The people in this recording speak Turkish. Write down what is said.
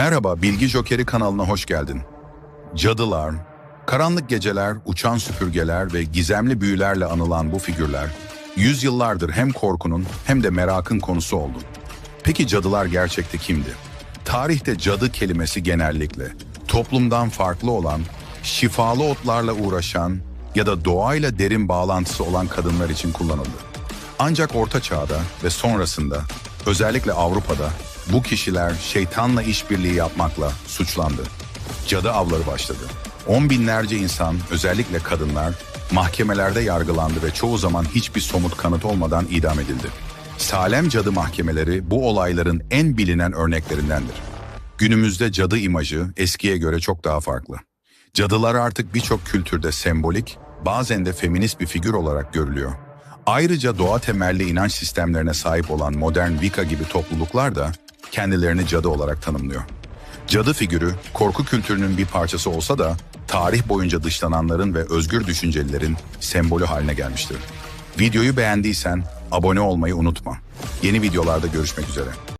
Merhaba, Bilgi Jokeri kanalına hoş geldin. Cadılar, karanlık geceler, uçan süpürgeler ve gizemli büyülerle anılan bu figürler, yüzyıllardır hem korkunun hem de merakın konusu oldu. Peki cadılar gerçekte kimdi? Tarihte cadı kelimesi genellikle toplumdan farklı olan, şifalı otlarla uğraşan ya da doğayla derin bağlantısı olan kadınlar için kullanıldı. Ancak Orta Çağ'da ve sonrasında özellikle Avrupa'da bu kişiler şeytanla işbirliği yapmakla suçlandı. Cadı avları başladı. On binlerce insan, özellikle kadınlar, mahkemelerde yargılandı ve çoğu zaman hiçbir somut kanıt olmadan idam edildi. Salem cadı mahkemeleri bu olayların en bilinen örneklerindendir. Günümüzde cadı imajı eskiye göre çok daha farklı. Cadılar artık birçok kültürde sembolik, bazen de feminist bir figür olarak görülüyor. Ayrıca doğa temelli inanç sistemlerine sahip olan modern Wicca gibi topluluklar da kendilerini cadı olarak tanımlıyor. Cadı figürü korku kültürünün bir parçası olsa da tarih boyunca dışlananların ve özgür düşüncelilerin sembolü haline gelmiştir. Videoyu beğendiysen abone olmayı unutma. Yeni videolarda görüşmek üzere.